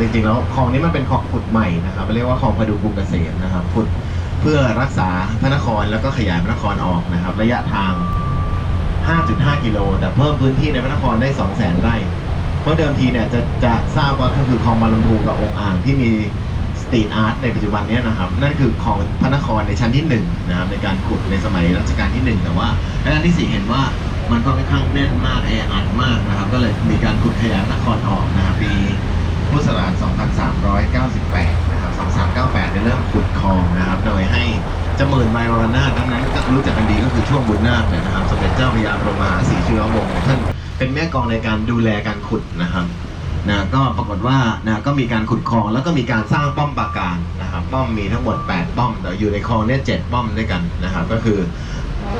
จริงๆแล้วคลองนี้มันเป็นคลองขุดใหม่นะครับเรียกว่าคลองพดุงกรุงเกษมนะครับขุดเพื่อรักษาพระนครแล้วก็ขยายพระนครออกนะครับ ระยะทาง 5.5 กิโล แต่เพิ่มพื้นที่ในพระนครได้ 200,000 ไร่ เพราะเดิมทีเนี่ยจะจะทราบว่าก็คือคลองบางลำพูกับองค์อ่างที่มีสตรีทอาร์ตในปัจจุบันเนี้นะครับ นั่นคือคลองพระนครในชั้นที่หนึ่งนะครับในการขุดในสมัยรัชกาลที่หนึ่งแต่ว่ารัชกาลที่สี่เห็นว่ามันก็ค่อนข้างแน่นมากแออัดมากนะครับ ก็เลยมีการขุดขยายพระนครออกนะครับปี พุทธศักราช2398 นะครับ 2398ได้เริ่มขุดคลองนะครับ โดยให้เจมื่นไมล์วรนาดังนั้นก็รู้จักกันดีก็คือช่วงบุญนาคเนี่ยนะครับ สมเด็จเจ้าพระยาบรมมหาศรีชุลวงศ์ท่านเป็นแม่กองในการดูแลการขุดนะครับนะก็ปรากฏว่านะก็มีการขุดคลองแล้วก็มีการสร้างป้อมปราการนะครับ ป้อมมีทั้งหมด 8 ป้อมแต่อยู่ในคลองเนี่ยเป้อมด้วยกันนะครับ ก็คือ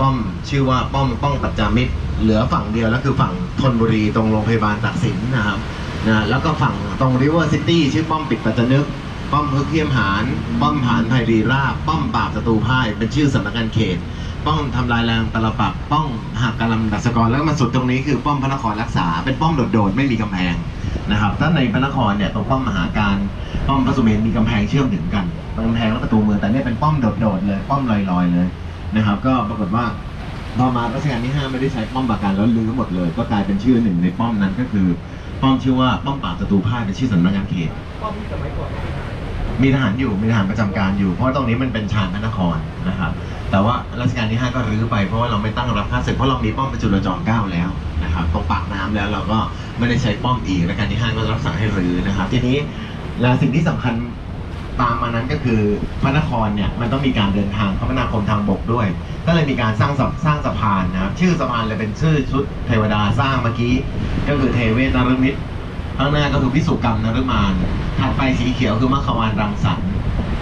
ป้อมชื่อว่าป้อมป้องปัจจามิตร เหลือฝั่งเดียวแล้วคือฝั่งธนบุรีตรงโรงพยาบาลตักสินนะครับ นะแล้วก็ฝั่งตรงริเวอร์ซิตี้ชื่อป้อมปิดปัจจนึก ป้อมพึกเทียมหาร ป้อมผานไพรีราบป้อมปราบศัตรูพ่าย เป็นชื่อสำนักงานเขต ป้อมทำลายแรงตลปักษ์ป้องหักกะลำดัชกร แล้วก็มาสุดตรงนี้คือป้อมพระนครรักษา เป็นป้อมโดดๆไม่มีกำแพงนะครับถ้าในพระนครเนี่ยตรงป้อมมหาการป้อมพระสุเมนมีกำแพงเชื่อมถึงกันกำแพงและประตูเมืองแต่เนี่ยเป็นป้อมโดดๆเลย ป้อมลอยๆเลยนะครับ ก็ปรากฏว่าพอมารัชกาลที่ 5 ไม่ได้ใช้ป้อมปราการแล้วลื้อหมดเลย ก็กลายเป็นชื่อหนึ่งในป้อมนั้นก็คือ ป้อมชื่อว่าป้อมปราบศัตรูพ่ายเป็นชื่อสำนักงานเขตป้อมที่สมัยก่อนมีทหารอยู่มีทหารประจำการอยู่ เพราะตรงนี้มันเป็นชานพระนครนะครับ แต่ว่ารัชกาลที่ 5 ก็รื้อไปเพราะว่าเราไม่ตั้งรับค่าศึกเพราะเรามีป้อมเป็นจุลจอมเกล้าแล้วนะครับตรงปากน้ำแล้วเราก็ไม่ได้ใช้ป้อมอีกรัชกาลที่ 5 ก็รับสั่งให้รื้อนะครับ ทีนี้และสิ่งที่สำคัญ ตามมานั้นก็คือพระนครเนี่ยมันต้องมีการเดินทางคมนาคมทางบกด้วย ก็เลยมีการสร้างสะสร้างสะพานนะครับชื่อสะพานเลยเป็นชื่อชุดเทวดาสร้างเมื่อกี้ ก็คือเทเวศนรมิตรข้างหน้าก็คือพิสุกรรมนฤมานถัดไปสีเขียวคือมัคควานรังสรรค์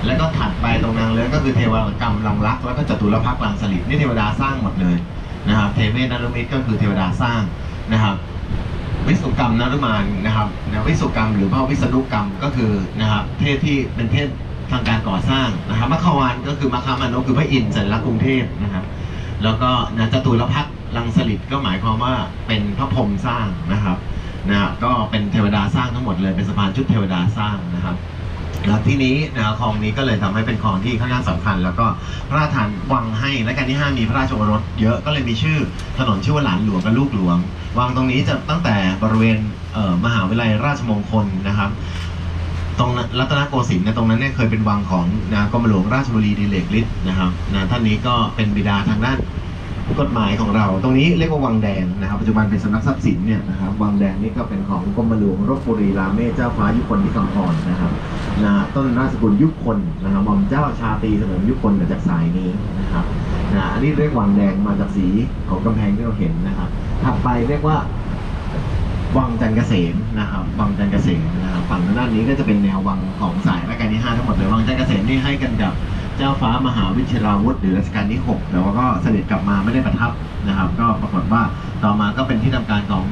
แล้วก็ถัดไปตรงนางเลื้งก็คือเทวกรรมรังรักแล้วก็จตุรพักษ์รังสลิดนี่เทวดาสร้างหมดเลยนะครับเทเวศนรมิตก็คือเทวดาสร้างนะครับ วิสุกรรมนฤมานนะครับนะวิสุกรรมหรือพระวิษณุกรรมก็คือนะครับเทพที่เป็นเทพทางการก่อสร้างนะครับมัคควานก็คือมัคคามานพคือพระอินทร์สัญลักษณ์กรุงเทพนะครับแล้วก็นะจตุรพักลังสลิดก็หมายความว่าเป็นพระพรหมสร้างนะครับนะก็เป็นเทวดาสร้างทั้งหมดเลยเป็นสะพานชุดเทวดาสร้างนะครับ แล้วที่นี้นะคลองนี้ก็เลยทำให้เป็นคลองที่ค่อนข้างสำคัญ แล้วก็พระราชทานวังให้และการที่ห้ามีพระราชโอรสเยอะก็เลยมีชื่อถนนชื่อว่าหลานหลวงกับลูกหลวงวังตรงนี้จะตั้งแต่บริเวณเมหาวิทยาลัยราชมงคลนะครับตรงนั้นรัตนโกสินทร์นยตรงนั้นเนี่ยเคยเป็นวังของนะกรมหลวงราชบุรีดีเลกฤทธิ์นะครับนะท่านนี้ก็เป็นบิดาทางด้าน กฎหมายของเรา ตรงนี้เรียกว่าวังแดงนะครับ ปัจจุบันเป็นสำนักทรัพย์สินเนี่ยนะครับ วังแดงนี่ก็เป็นของกรมหลวงรบบุรีรามเมศเจ้าฟ้ายุคนที่คำพรนะครับนะต้นราชสกุลยุคนนะครับหม่อมเจ้าชาตรีเสมอยุคนมาจากสายนี้นะครับนะอันนี้เรียกวังแดงมาจากสีของกำแพงที่เราเห็นนะครับ ถัดไปเรียกว่าวังจันเกษมนะครับวังจันเกษมนะครับฝั่งด้านนี้ก็จะเป็นแนววังของสายรัชกาลที่5ทั้งหมดเลยวังจันเกษมนี่ให้กันกับ เจ้าฟ้ามหาวิชิราวุธหรือรัชกาลที่ 6 แต่ว่าก็เสด็จกลับมาไม่ได้ประทับนะครับ ก็ปรากฏว่าต่อมาก็เป็นที่ทำการของ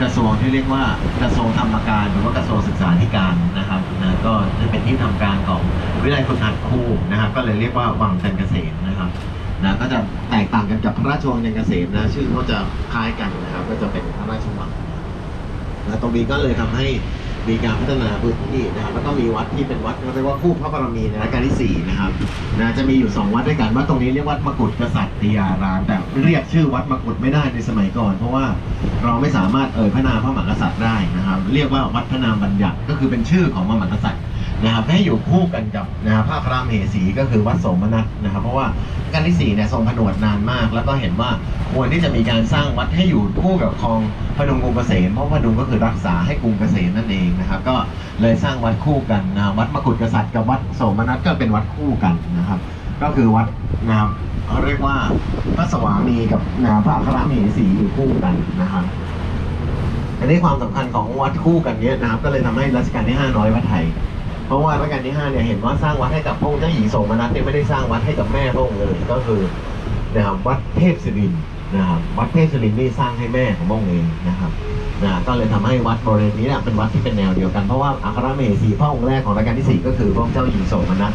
กระทรวงที่เรียกว่ากระทรวงธรรมการ หรือว่ากระทรวงศึกษาธิการนะครับนะก็จะเป็นที่ทำการของวิทยาลัยฝึกหัดครูนะครับ ก็เลยเรียกว่าวังจันเกษมนะครับนะก็จะแตกต่างกันกับพระราชวังจันเกษมนะชื่อเขาจะคล้ายกันนะครับ ก็จะเป็นพระราชวังนะตรงนี้ก็เลยทำให้ มีการพัฒนาพื้นที่นะครับแล้วก็มีวัดที่เป็นวัดเรียกว่าคู่พระบารมีในรัชกาลที่4นะครับนะจะมีอยู่2วัดด้วยกันวัดตรงนี้เรียกวัดมกุฎกษัตริยารามแต่เรียกชื่อวัดมกุฎไม่ได้ในสมัยก่อน เพราะว่าเราไม่สามารถเอ่ยพระนามพระมหากษัตริย์ได้นะครับ เรียกว่าวัดพระนามบัญญัติก็คือเป็นชื่อของพระมหากษัตริย์ นะครับให้อยู่คู่กันกับนะครับพระพระมเหสีก็คือวัดโสมนัสนะครับ เพราะว่ารัชกาลที่4เนี่ยทรงผนวดนานมาก แล้วก็เห็นว่าควรที่จะมีการสร้างวัดให้อยู่คู่กับคลองพดุงกรุงเกษมเพราะพดุงก็คือรักษาให้กรุงเกษมนั่นเองนะครับ ก็เลยสร้างวัดคู่กันนะวัดมกุฎกษัตริย์กับวัดโสมนัสก็เป็นวัดคู่กันนะครับ ก็คือวัดนะครับเขาเรียกว่าพระสวามีกับนะพระครมเหสีอยู่คู่กันนะครับอันนี้ความสำคัญของวัดคู่กันเนี้ยนะครับ ก็เลยทำให้รัชกาลที่5น้อยวัดไทย เพราะว่ารัชกาลที่5เนี่ยเห็นว่าสร้างวัดให้กับพระองค์เจ้าหญิงโสมนัสเนี่ยไม่ได้สร้างวัดให้กับแม่พระองค์เลยก็คือนะครับวัดเทพศิรินนะครับวัดเทพศิรินนี่สร้างให้แม่ของพระองค์เองนะครับนะก็เลยทำให้วัดบริเวณนี้เนี่ยเป็นวัดที่เป็นแนวเดียวกันเพราะว่าอัครมเมสีพระองค์แรกของรัชกาลที่ 4 ก็คือพระองค์เจ้าหญิงโสมนัส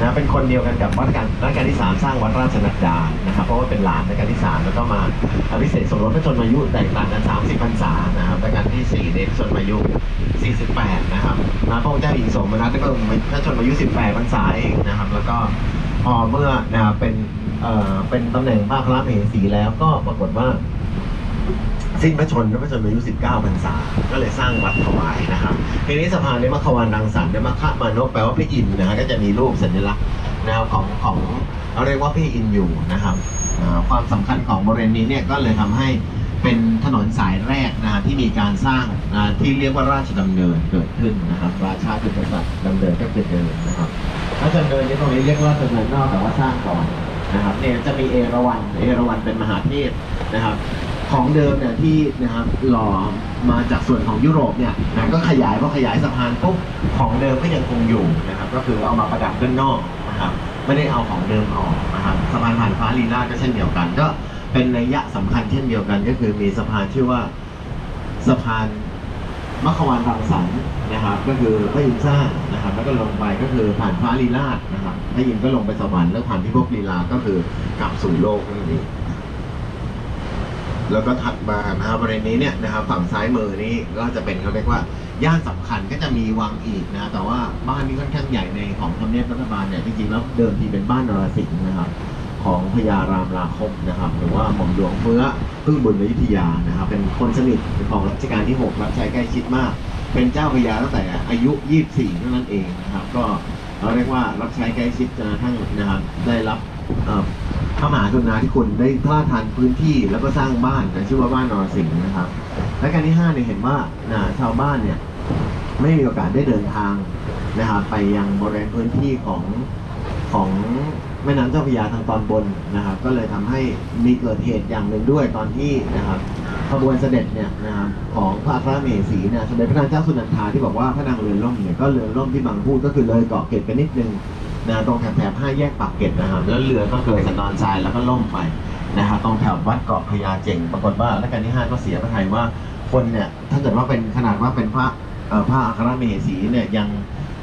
นะเป็นคนเดียวกันกับวัดการรัชกาลที่สามสร้างวัดราชนัดดานะครับเพราะว่าเป็นหลานรัชกาลที่สามแล้วก็มาอภิเษกสมรสพระชนมายุแตกต่างกัน 30พรรษานะครับรัชกาลที่สี่เนี่ยพระชนมายุ 48 นะครับนะพระองค์เจ้าหญิงสมนัสก็พระชนมายุ 18พรรษาเองนะครับ แล้วก็พอเมื่อนะครับเป็นเอ่อเป็นตำแหน่งพระคณะมเหสีแล้วก็ปรากฏว่า สิ้นพระชนม์พระชนมายุ 19พรรษา ก็เลยสร้างวัดถวายนะครับทีนี้สะพานในมัคควานรังสรรค์ในมัคคะมานพแปลว่าพระอินทร์นะฮะก็จะมีรูปสัญลักษณ์แนวของของเราเรียกว่าพระอินทร์อยู่นะครับความสำคัญของบริเวณนี้เนี่ยก็เลยทำให้เป็นถนนสายแรกนะฮะที่มีการสร้างอ่าที่เรียกว่าราชดำเนินเกิดขึ้นนะครับราชาคือกษัตริย์ดำเนินก็คือเดินนะครับราชดำเนินนี่ตรงนี้เรียกว่าดำเนินนอกแต่ว่าสร้างก่อนนะครับเนี่ยจะมีเอราวัณเอราวัณเป็นมหาเทพนะครับ ของเดิมเนี่ยที่นะครับหล่อมาจากส่วนของยุโรปเนี่ยนะก็ขยายพอขยายสะพานปุ๊บของเดิมก็ยังคงอยู่นะครับก็คือเอามาประดับด้านนอกนะครับไม่ได้เอาของเดิมออกนะครับสะพานผ่านฟ้าลีลาก็เช่นเดียวกัน ก็เป็นนัยยะสำคัญเช่นเดียวกัน ก็คือมีสะพานชื่อว่าสะพานมัคควานรังสรรค์นะครับก็คือพระอินทร์สร้างนะครับแล้วก็ลงไปก็คือผ่านฟ้าลีลาศนะครับพระอินทร์ก็ลงไปสวรรค์แล้วผ่านพิภพลีลาก็คือกลับสู่โลกนั่นเอง แล้วก็ถัดมานะครับบริเวณนี้เนี่ยนะครับฝั่งซ้ายมือนี้ก็จะเป็นเขาเรียกว่าย่านสำคัญก็จะมีวังอีกนะแต่ว่าบ้านนี้ค่อนข้างใหญ่ในของทำเนียบรัฐบาลเนี่ยจริงๆแล้วเดิมทีเป็นบ้านนรสิงห์นะครับของพญารามราคบนะครับ หรือว่าหม่อมหลวงเฟื้อพึ่งบุญอยุธยานะครับ เป็นคนสนิทของรัชกาลที่ 6 รับใช้ใกล้ชิดมาก เป็นเจ้าพญาตั้งแต่อายุ 24 เท่านั้นเองนะครับ ก็ เราเรียกว่ารับใช้ใกล้ชิดจนกระทั่งนะครับได้รับพระมหากรุณาธิคุณได้พระราชทานพื้นที่แล้วก็สร้างบ้านนะชื่อว่าบ้านนรสิงห์นะครับ และการที่ห้าเนี่ยเห็นว่านะชาวบ้านเนี่ยไม่มีโอกาสได้เดินทางนะครับไปยังบริเวณพื้นที่ของของแม่น้ำเจ้าพระยาทางตอนบนนะครับ ก็เลยทำให้มีเกิดเหตุอย่างหนึ่งด้วยตอนที่นะครับ ขบวนเสด็จเนี่ยนะครับของพระอัครเมสีเนี่ยสมเด็จพระนางเจ้าสุนันทาที่บอกว่าพระนางเรือนล่มเนี่ยก็เรือนล่มที่บางพูดก็คือเลยเกาะเกร็ดไปนิดนึงนะตรงแถบแถบห้าแยกปากเกร็ดนะครับแล้วเรือก็เกยสันดอนทรายแล้วก็ล่มไปนะครับตรงแถบวัดเกาะพญาเจงปรากฏว่ารัชกาลที่ห้าก็เสียพระทัยว่าคนเนี่ยถ้าเกิดว่าเป็นขนาดว่าเป็นพระเอ่อพระอัครมเหสีเนี่ยยัง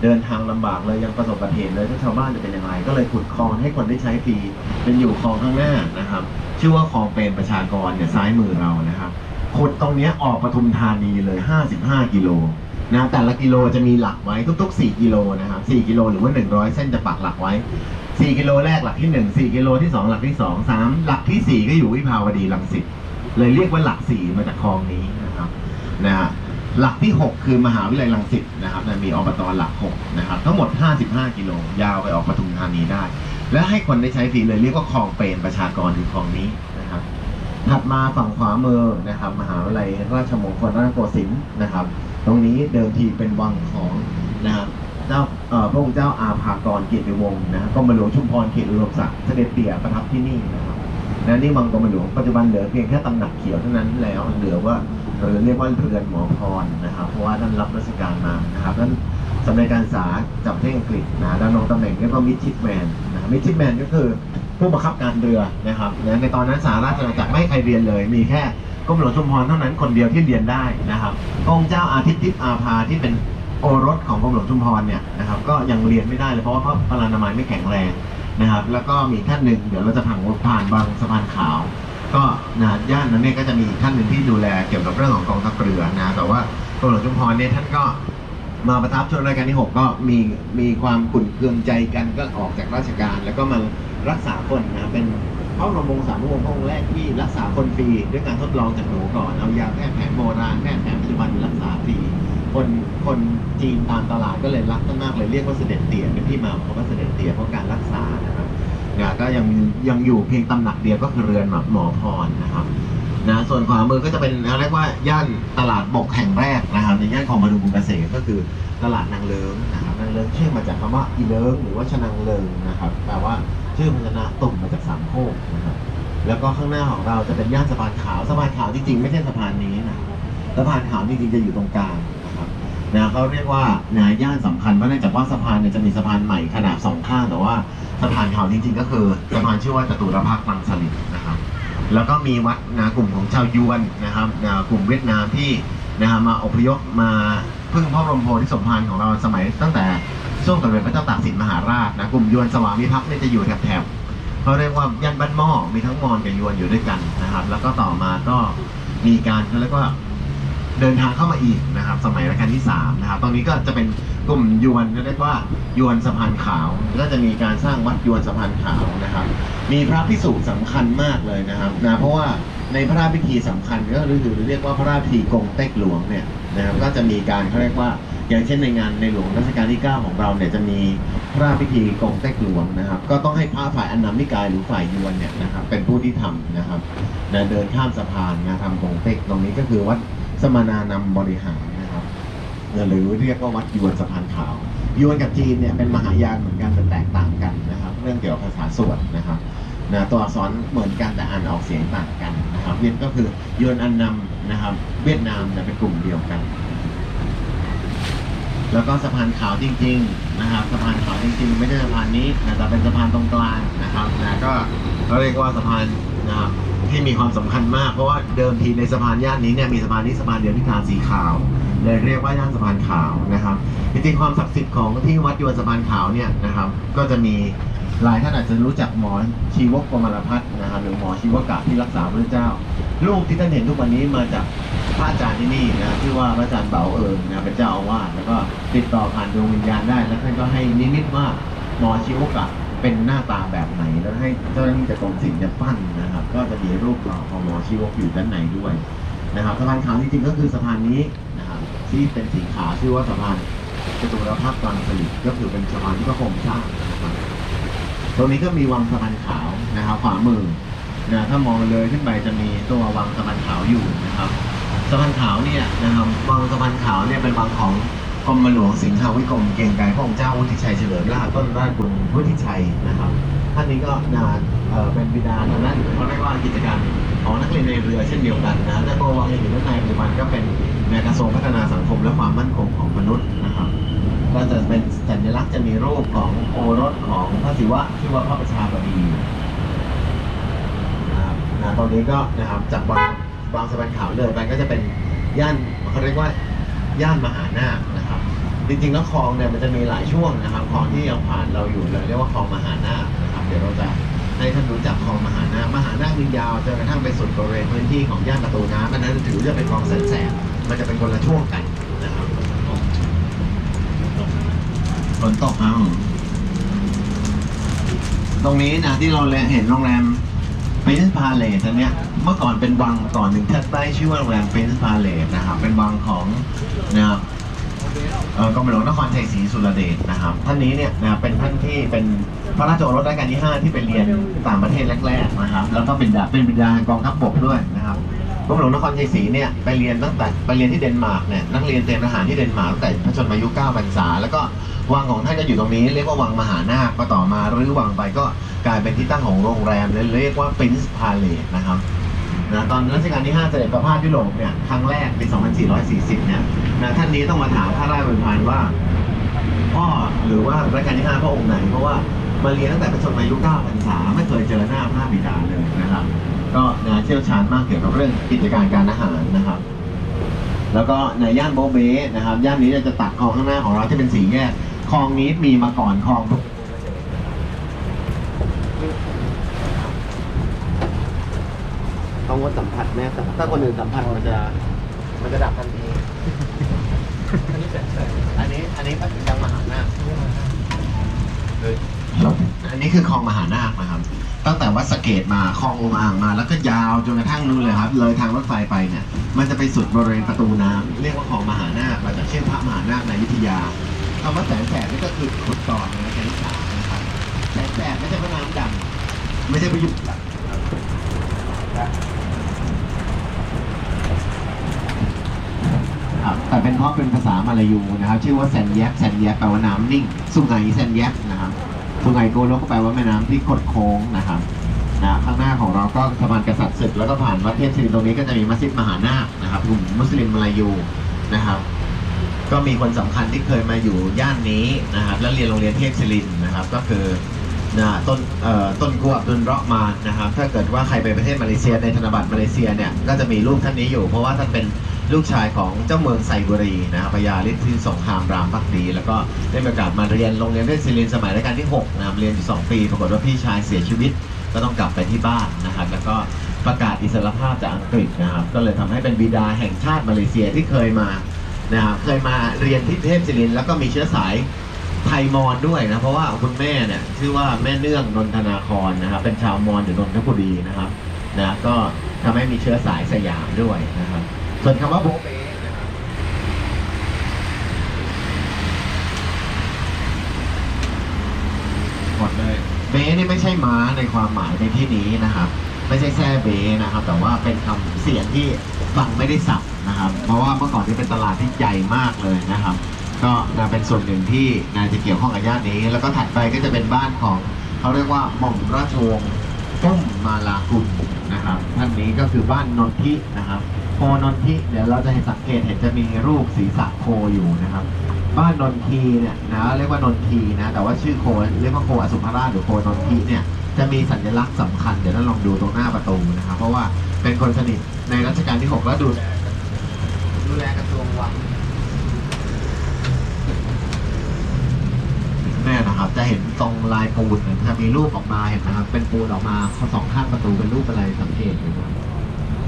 เดินทางลำบากเลยยังประสบอุบัติเหตุเลยถ้าชาวบ้านจะเป็นอย่างไรก็เลยขุดคลองให้คนได้ใช้ฟรีเป็นอยู่คลองข้างหน้านะครับ ชื่อว่าคลองเปรมประชากรเนี่ยซ้ายมือเรานะครับขุดตรงเนี้ยออกปทุมธานีเลย 55 กิโลนะแต่ละกิโลจะมีหลักไว้ทุกๆ 4 กิโลนะครับ4กิโลหรือว่า 100 เส้นจะปักหลักไว้ 4 กิโลแรกหลักที่ 1 4 กิโลที่ 2 หลักที่ 2 3 หลักที่ 4 ก็อยู่วิภาวดีรังสิตเลยเรียกว่าหลัก 4 มาจากคลองนี้นะครับนะฮะหลักที่ 6 คือมหาวิทยาลัยรังสิตนะครับมีอบตหลัก 6 นะครับ ทั้งหมด 55 กิโล ยาวไปออกปทุมธานีได้ และให้คนได้ใช้ฟรีเลยเรียกว่าคลองเปรมประชากรคือคลองนี้นะครับ ถัดมาฝั่งขวามือนะครับ มหาวิทยาลัยราชมงคลรัตนโกสินทร์นะครับ ตรงนี้เดิมทีเป็นวังของนะครับเจ้าเอ่อพระองค์เจ้าอาภากรเกียรติวงศ์นะครับกรมหลวงชุมพรเขตอุดมศักดิ์เสด็จเตี่ยประทับที่นี่นะครับนะนี่วังกรมหลวงปัจจุบันเหลือเพียงแค่ตำหนักเขียวเท่านั้นแล้วเหลือว่าหรือเรียกว่าเรือนหมอพรนะครับ เพราะว่าท่านรับราชการมานะครับท่านสำเร็จการศึกษาจากประเทศอังกฤษนะดำรงตำแหน่งเรียกว่ามิดชิปแมน มิดชิแมนก็คือผู้บังคับการเรือนะครับนะในตอนนั้นสหราชอาณาจักรไม่ให้ใครเรียนเลย มีแค่กรมหลวงชุมพรเท่านั้นคนเดียวที่เรียนได้นะครับองค์เจ้าอาทิตย์ทิพย์อาภาที่เป็นโอรสของกรมหลวงชุมพรเนี่ยนะครับก็ยังเรียนไม่ได้เลยเพราะว่าพระพลานามัยไม่แข็งแรงนะครับแล้วก็มีท่านหนึ่งเดี๋ยวเราจะผ่านผ่านบางสะพานขาว ก็นะย่านนั้นเนี่ยก็จะมีท่านหนึ่งที่ดูแลเกี่ยวกับเรื่องของกองทัพเรือนะแต่ว่ากรมหลวงชุมพรเนี่ยท่านก็ มาประทับช่วงรายการที่ 6 ก็มีมีความขุ่นเคืองใจกันก็ออกจากราชการ แล้วก็มารักษาคนนะเป็นพระบรมวงศานุวงศ์พระองค์แรกที่รักษาคนฟรีด้วยการทดลองจากหนูก่อนเอายาแพทย์แผนโบราณแพทย์แผนปัจจุบันรักษาฟรีคนคนจีนตามตลาดก็เลยรักกันมากเลยเรียกว่าเสด็จเตี่ยเป็นที่มาของคำว่าเสด็จเตี่ยเพราะการรักษานะครับงานก็ยังยังอยู่เพียงตำหนักเดียวก็คือเรือนหมอพรนะครับนะส่วนขวามือก็จะเป็นเรียกว่าย่านตลาดบกแห่งแรก นะครับในย่านของบรรดุงเกษตรก็คือตลาดนางเลิงนะครับนางเลิงชื่อมาจากคำว่าอีเลิงหรือว่าชนางเลิงนะครับแปลว่าชื่อพยัญชนะตุ่มมาจากสามโคกนะครับแล้วก็ข้างหน้าของเราจะเป็นย่านสะพานขาวสะพานขาวจริงๆไม่ใช่สะพานนี้นะสะพานขาวจริงๆจะอยู่ตรงกลางนะครับนะเขาเรียกว่านะย่านสำคัญเพราะเนื่องจากว่าสะพานเนี่ยจะมีสะพานใหม่ขนาดสองข้างแต่ว่าสะพานขาวจริงๆ ก็คือสะพานชื่อว่าจตุรพักษ์ลังสลิดนะครับ แล้วก็มีวัดนะกลุ่มของชาวยวนนะครับนะกลุ่มเวียดนามที่ นะฮะมาอพยพมาพึ่งพระบรมโพธิสมภารของเราสมัยตั้งแต่ช่วงสมเด็จพระเจ้าตากสินมหาราชนะกลุ่มยวนสวามิภักดิ์เนี่ยจะอยู่แถบๆเขาเรียกว่าย่านบ้านหม้อมีทั้งมอญกับยวนอยู่ด้วยกันนะครับ แล้วก็ต่อมาก็มีการเขาเรียกว่าเดินทางเข้ามาอีกนะครับ สมัยรัชกาลที่3นะครับตรงนี้ก็จะเป็นกลุ่มยวนเรียกว่ายวนสะพานขาว ก็จะมีการสร้างวัดยวนสะพานขาวนะครับ มีพระพิสุสำคัญมากเลยนะครับนะเพราะว่า ในพระราชพิธีสำคัญก็คือเรียกว่าพระราชพิธีกงเต็กหลวงเนี่ยนะครับก็จะมีการเขาเรียกว่าอย่างเช่นในงานในหลวงรัชกาลที่ 9 ของเราเนี่ยจะมีพระราชพิธีกงเต็กหลวงนะครับ ก็ต้องให้พระฝ่ายอนนามนิกายหรือฝ่ายยวนเนี่ยนะครับเป็นผู้ที่ทำนะครับนะเดินข้ามสะพานนะทำกงเต็กตรงนี้ก็คือวัดสมานานำบริหารนะครับหรือเรียกว่าวัดยวนสะพานขาวยวนกับจีนเนี่ยเป็นมหายานเหมือนกันแต่แตกต่างกันนะครับ เรื่องเกี่ยวกับภาษาสวดนะครับนะตัวอักษรเหมือนกันแต่อ่านออกเสียงต่างกัน เวียนก็คือยนอันนำนะครับ เวียดนามเนี่ยเป็นกลุ่มเดียวกัน แล้วก็สะพานขาวจริง ๆ นะครับสะพานขาวจริงๆ ไม่ใช่สะพานนี้นะแต่เป็นสะพานตรงกลางนะครับนะก็เราเรียกว่าสะพานนะครับที่มีความสำคัญมากเพราะว่าเดิมทีในสะพานย่านนี้เนี่ยมีสะพานนี้สะพานเดียวที่ทาสีขาวเลยเรียกว่าย่านสะพานขาวนะครับจริงๆความศักดิ์สิทธิ์ของที่วัดยวนสะพานขาวเนี่ยนะครับ ก็จะมี หลายท่านอาจจะรู้จักหมอชีวกกมลพัฒน์นะครับหรือหมอชีวกะที่รักษาพระเจ้ารูปที่ท่านเห็นทุกวันนี้มาจากพระอาจารย์ที่นี่นะชื่อว่าพระอาจารย์เบาเอิงนะเป็นเจ้าอาวาสแล้วก็ติดต่อผ่านดวงวิญญาณได้ แล้วท่านก็ให้นิมิตว่าหมอชีวกะเป็นหน้าตาแบบไหน แล้วให้เจ้าหน้าที่จากกรมศิลป์เนี่ยปั้นนะครับ ก็จะมีรูปหล่อของหมอชีวกอยู่ด้านในด้วยนะครับสะพานขาวจริงๆก็คือสะพานนี้นะครับที่เป็นสีขาวชื่อว่าสะพานจตุรพักษ์กลางสลิดก็คือเป็นสะพานที่พระองค์สร้างนะ ตรงนี้ก็มีวังสะพานขาวนะครับขวามือนะถ้ามองเลยขึ้นไปจะมีตัววังสะพานขาวอยู่นะครับสะพานขาวเนี่ยนะครับวังสะพานขาวเนี่ยเป็นวังของกรมหลวงสิงหาวิกรมเกรียงไกรพระองค์เจ้าวุฒิชัยเฉลิมราชต้นราชบุญวุฒิชัยนะครับ ท่านนี้ก็นาเอ่อเป็นบิดาทางด้านเขาเรียกว่ากิจการของนักเรียนในเรือเช่นเดียวกันนะและตัววังอยู่ด้านในปัจจุบันก็เป็นในกระทรวงพัฒนาสังคมและความมั่นคงของมนุษย์นะครับ ก็จะเป็นสัญลักษณ์จะมีรูปของโอรสของพระศิวะชื่อว่าพระประชาบดีนะครับนะตรงนี้ก็นะครับจากบางบางสะพานขาวเลยไปก็จะเป็นย่านเขาเรียกว่าย่านมหานาคนะครับ จริงๆแล้วคลองเนี่ยมันจะมีหลายช่วงนะครับคลองที่ยังผ่านเราอยู่เลยเรียกว่าคลองมหานาคนะครับเดี๋ยวเราจะให้ท่านรู้จักคลองมหานาคมหานาคมียาวจนกระทั่งไปสุดบริเวณพื้นที่ของย่านประตูน้ำอันนั้นถือจะเป็นคลองแสนแสบมันจะเป็นคนละช่วงกันนะครับ ฝนตกครับตรงนี้นะที่เราเห็นโรงแรมเ i น c ์พาเลสอันเนี้ยเมื่อก่อนเป็นวังก่อนหนึ่งท่าใต้ชื่อว่าโรงแรมเ i น c ์พาเลสนะครับเป็นวังของนะครับกรมหลวงนครชัยศรีสุรเดชนะครับ ท่านนี้เนี่ยนะเป็นท่านที่เป็นพระราชโอรสรัชกาลที่ 5 ที่ไปเรียนต่างประเทศแรกๆนะครับ แล้วก็เป็นดาเป็นบิดากองทัพบกด้วยนะครับกรมหลวงนครชัยศรีเนี่ยไปเรียนตั้งแต่ไปเรียนที่เดนมาร์กเนี่ยนักเรียนเตรียมทหารที่เดนมาร์กตั้งแต่พระชนมายุ9พรรษาแล้วก็ วังของท่านก็อยู่ตรงนี้เรียกว่าวังมหานาคก็ต่อมารื้อวังไปก็กลายเป็นที่ตั้งของโรงแรมเลยเรียกว่า Prince Palace นะครับนะตอนรัชกาลที่5เสด็จประพาสยุโรปเนี่ยครั้งแรกปี2440 เนี่ยนะท่านนี้ต้องมาถามพระราชบริพารว่าพ่อหรือว่ารัชกาลที่5พระองค์ไหน เพราะว่ามาเรียนตั้งแต่พระชนมายุ9พรรษาไม่เคยเจอหน้าพระบิดาเลยนะครับ ก็นะเชี่ยวชาญมากเกี่ยวกับเรื่องกิจการการอาหารนะครับ แล้วก็ในย่านโบเบนะครับย่านนี้จะตัดคลองข้างหน้าของเราที่เป็นสี่แยก ลองนี้มีมาก่อนคลองทุกต้องงดสัมผัสแม่ถ้าคนอื่นสัมผัสมันจะมันจะดับทันที อันนี้อันนี้พระยังมหานาคอันนี้คือคลองมหานาคนะครับ ตั้งแต่วัดสะเกตมาคลององอ่างมา แล้วก็ยาวจนกระทั่งนู้นเลยครับ เลยทางรถไฟไปเนี่ย มันจะไปสุดบริเวณประตูน้ำเรียกว่าคลองมหานาคมาจากเช่นพระมหานาคในอยุธยา คำว่าแสนแสบนี่ก็คือขุดต่อในรัชกาลที่สามนะครับแสนแสบไม่ใช่พระน้ำดำไม่ใช่พระยุคครับแต่เป็นเพราะเป็นภาษามาลายูนะครับ ชื่อว่าแซนแยกแซนแยกแปลว่าน้ำนิ่ง สุไหงแซนแยกนะครับสุไหงโกลกก็แปลว่าแม่น้ำที่คดโค้งนะครับนะข้างหน้าของเราก็สะพานกษัตริย์ศึกแล้วก็ผ่านวัดเทพศิรินตรงนี้ก็จะมีมัสยิดมหานาคนะครับกลุ่มมุสลิมมาลายูนะครับ ก็มีคนสำคัญที่เคยมาอยู่ย่านนี้นะครับ แล้วเรียนโรงเรียนเทพศิรินนะครับ ก็คือนะต้นต้นกัวบดุลเราะมานนะครับ ถ้าเกิดว่าใครไปประเทศมาเลเซียในธนบัตรมาเลเซียเนี่ยก็จะมีรูปท่านนี้อยู่ เพราะว่าท่านเป็นลูกชายของเจ้าเมืองไซบุรีนะครับพญาฤทธิ์สงครามรามพักดี แล้วก็ได้มีโอกาสมาเรียนโรงเรียนเทพศิรินสมัยรัชกาลที่6นะครับเรียนอยู่2ปีปรากฏว่าพี่ชายเสียชีวิตก็ต้องกลับไปที่บ้านนะครับ แล้วก็ประกาศอิสรภาพจากอังกฤษนะครับ ก็เลยทำให้เป็นบิดาแห่งชาติมาเลเซียที่เคยมา นะครับเคยมาเรียนที่เทพศิรินทร์แล้วก็มีเชื้อสายไทยมอญด้วยนะเพราะว่าคุณแม่เนี่ยชื่อว่าแม่เนื่องนนทนาครนะครับเป็นชาวมอญอยู่นนทบุรีนะครับนะก็ทำให้มีเชื้อสายสยามด้วยนะครับ ส่วนคำว่าโบเบ้นะครับหมดเลยเบนี่ไม่ใช่ม้าในความหมายในที่นี้นะครับ ไม่ใช่แซ่เบนะครับ แต่ว่าเป็นคำเสียงที่ ฟังไม่ได้สับนะครับ เพราะว่าเมื่อก่อนที่เป็นตลาดที่ใหญ่มากเลยนะครับ ก็นะเป็นส่วนหนึ่งที่นาจะเกี่ยวข้องกับย่านนี้ แล้วก็ถัดไปก็จะเป็นบ้านของเขาเรียกว่าหม่อมราชวงศ์ต้มมาลากุลนะครับท่านนี้ก็คือบ้านนนทินะครับโคนนทิเดี๋ยวเราจะเห็นสังเกตเห็นจะมีรูปศีรษะโคอยู่นะครับ บ้านนนทีเนี่ยนะเรียกว่านนทีนะ แต่ว่าชื่อโคเรียกว่าโคอสุภราชหรือโคนนทีเนี่ยจะมีสัญลักษณ์สำคัญเดี๋ยวเราลองดูตรงหน้าประตูนะครับเพราะว่าเป็นคนสนิทในรัชกาลที่6แล้วดูแลดูแลกระทรวงวังแม่นะครับ จะเห็นตรงลายปูนนี่ยจะมีรูปออกมาเห็นนะครับ เป็นปูนออกมาสองข้างประตูเป็นรูปอะไรสังเกตดูนะ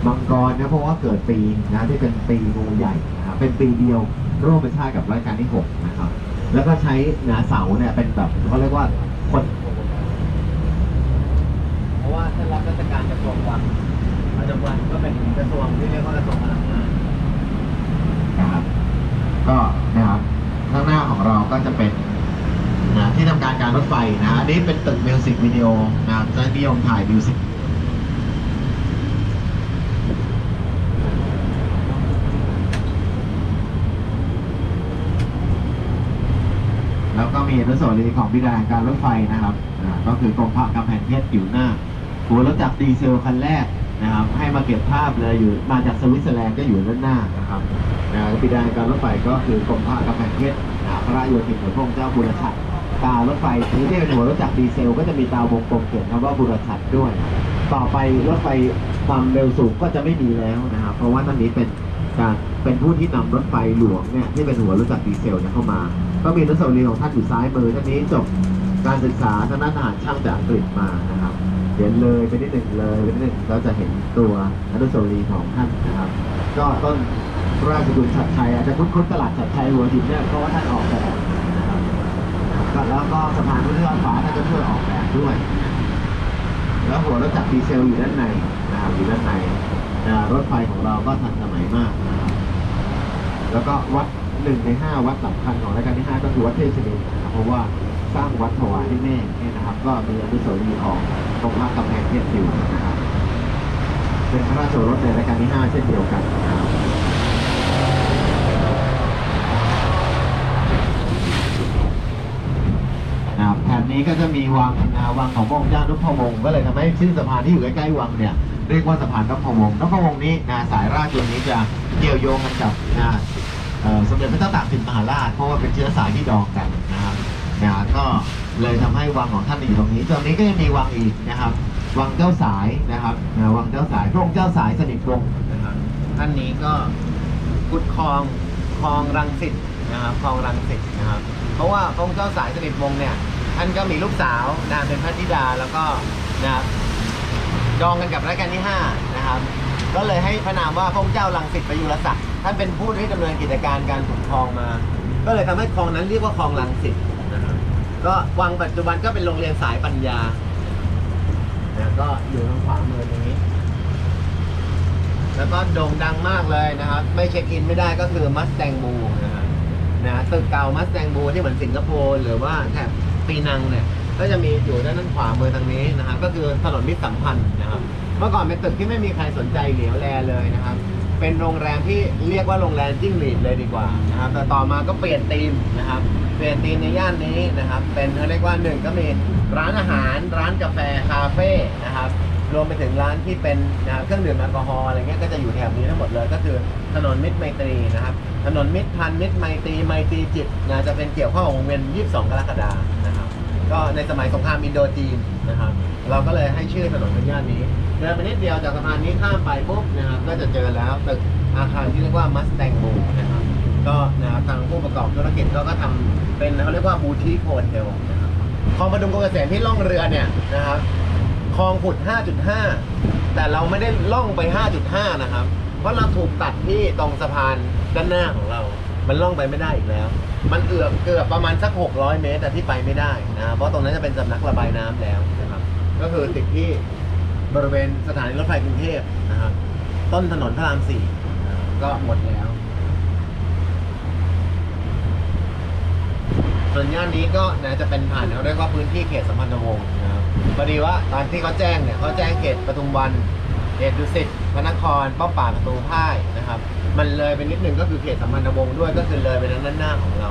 มังกรเนี่ยเพราะว่าเกิดปีนะที่เป็นปีงูใหญ่นะครับเป็นปีเดียว ร่วมเป็นชาติกับรัชกาลที่6นะครับ แล้วก็ใช้นะเสาเนี่ยเป็นแบบเขาเรียกว่าคนเพราะว่าท่านรับราชการกระทรวงวังปัจจุบันก็เป็นกระทรวงที่เรียกว่ากระทรวงพลังงานนะครับก็นะครับข้างหน้าของเราก็จะเป็นนะที่ทำการการรถไฟนะอันนี้เป็นตึกมิวสิกวิดีโอนะครับจะนิยมถ่ายมิวสิก แล้วก็มี อนุสาวรีย์ของบิดาการรถไฟนะครับก็คือกรมพระกำแพงเพชรอยู่หน้าหัวรถจักรดีเซลคันแรกนะครับ ให้มาเก็บภาพเลยอยู่มาจากสวิตเซอร์แลนด์ก็อยู่ด้านหน้านะครับนะบิดาการรถไฟก็คือกรมพระกำแพงเพชรนะพระโยธินหลวงพระองเจ้าบุรชัดตารถไฟที่ที่เป็นหัวรถจักรดีเซล ก็จะมีตาวงกลมเขียนคำว่าบุรชัดด้วย ต่อไปรถไฟความเร็วสูงก็จะไม่มีแล้วนะครับเพราะว่าท่านนี้เป็นการเป็นผู้ที่นำรถไฟหลวงเนี่ยที่เป็นหัวรถจักรดีเซลเนี่ยเข้ามา ก็มีอนุสาวรีย์ของท่านอยู่ซ้ายมือท่านนี้จบการศึกษาทางด้านทหารช่างจากอังกฤษมานะครับเห็นเลยไปนิดหนึ่งเลยไปนิดหนึ่งเราจะเห็นตัวอนุสาวรีย์ของท่านนะครับ ก็ต้นราชกุลชัดชัยอาจจะคุ้นๆตลาดชัดชัยหัวหินเนี่ยเพราะว่าท่านออกแบบนะครับก็แล้วก็สะพานพุทธยอดฟ้าท่านก็ช่วยออกแบบด้วย แล้วหัวรถจักรดีเซลอยู่ด้านในนะครับอยู่ด้านในรถไฟของเราก็ทันสมัยมากนะครับแล้วก็วัด หนึ่งในห้าวัดสำคัญของรัชกาลที่ห้าก็คือวัดเทพศิรินนะครับเพราะว่าสร้างวัดถวายให้แม่เนี่ยนะครับ ก็มีอนุสาวรีย์ของตรงพระกำแพงเพชรอยู่นะครับเป็นพระราชโอรสในรัชกาลที่ห้าเช่นเดียวกันนะครับแผ่นนี้ก็จะมีวังนะวังของพระองค์เจ้านพวงศ์ก็เลยทำให้ชื่อสะพานที่อยู่ใกล้ๆวังเนี่ยเรียกว่าสะพานนพวงศ์นพวงศ์นี้นะสายราชวงศ์นี้จะเกี่ยวโยงกันกับนะ สมเด็จพระเจ้าตากสินมหาราชเพราะว่าเป็นเชื้อสายที่ดองกันนะครับนะก็เลยทำให้วังของท่านอยู่ตรงนี้ตรงนี้ก็ยังมีวังอีกนะครับ วังเจ้าสายนะครับนะวังเจ้าสายพระองค์เจ้าสายสนิทวงศ์นะครับท่านนี้ก็กุดคลองคลองรังสิตนะครับคลองรังสิตนะครับ เพราะว่าพระองค์เจ้าสายสนิทวงศ์เนี่ยท่านก็มีลูกสาวนะเป็นพระธิดาแล้วก็นะครับดองกันกับรัชกาลที่5นะครับ ก็เลยให้พระนามว่าพระองค์เจ้าลังสิตประยุรศักดิ์ท่านเป็นผู้ที่ดำเนินกิจการการขุดคลองมา ก็เลยทำให้คลองนั้นเรียกว่าคลองลังสิตนะครับก็วังปัจจุบันก็เป็นโรงเรียนสายปัญญานะก็อยู่ทางขวามือตรงนี้ แล้วก็โด่งดังมากเลยนะครับ ไม่เช็คอินไม่ได้ก็คือมัสแตงบูนะครับนะตึกเก่ามัสแตงบูที่เหมือนสิงคโปร์หรือว่าแถบปีนังเนี่ย ก็จะมีอยู่ด้านนั้นขวามือทางนี้นะครับก็คือถนนมิตรสัมพันธ์นะครับ เมื่อก่อนเป็นตึกที่ไม่มีใครสนใจเหลียวแลเลยนะครับ เป็นโรงแรมที่เรียกว่าโรงแรมจิ้งหรีดเลยดีกว่านะครับ แต่ต่อมาก็เปลี่ยนธีมนะครับ เปลี่ยนธีมในย่านนี้นะครับ เป็นเขาเรียกว่าหนึ่งก็มีร้านอาหาร ร้านกาแฟ คาเฟ่นะครับ รวมไปถึงร้านที่เป็นนะเครื่องดื่มแอลกอฮอล์อะไรเงี้ย ก็จะอยู่แถบนี้ทั้งหมดเลย ก็คือถนนมิตรไมตรีนะครับ ถนนมิตรพันมิตรไมตรีไมตรีจิตนะ จะเป็นเกี่ยวข้องวงเวียน22 กรกฎาคมนะครับ ก็ในสมัยสงครามอินโดจีนนะครับ เราก็เลยให้ชื่อถนนเป็นย่านนี้เดินไปนิดเดียวจากสะพานนี้ข้ามไปปุ๊บนะครับก็จะเจอแล้วตึกอาคารที่เรียกว่า Mustang b o นะครับก็นะครับทางผู้ประกอบธุรกิจก็ก็ทำเป็นเขาเรียกว่าบูติคโฮเทลนะครับคลองประดุงกรุงเกษมที่ล่องเรือเนี่ยนะครับคลองขุด 5.5 แต่เราไม่ได้ล่องไป 5.5 นะครับ เพราะเราถูกตัดที่ตรงสะพานด้านหน้าของเรา มันล่องไปไม่ได้อีกแล้ว มันเกือบเกือบประมาณสัก 600 เมตรแต่ที่ไปไม่ได้นะเพราะตรงนั้นจะเป็นสำนักระบายน้ำแล้วนะครับ ก็คือติดที่บริเวณสถานีรถไฟกรุงเทพนะครับต้นถนนพระรามสี่ก็หมดแล้วส่วนย่านนี้ก็นะจะเป็นผ่านเขาเรียกว่าพื้นที่เขตสัมพันธวงศ์นะครับพอดีว่าตอนที่เขาแจ้งเนี่ยเขาแจ้งเขตปทุมวัน เขตดุสิตพระนครป้อมปราบประตูพ่ายนะครับ มันเลยไปนิดนึงก็คือเขตสัมพันธวงศ์ด้วยก็คือเลยไปทางด้านหน้าของเรา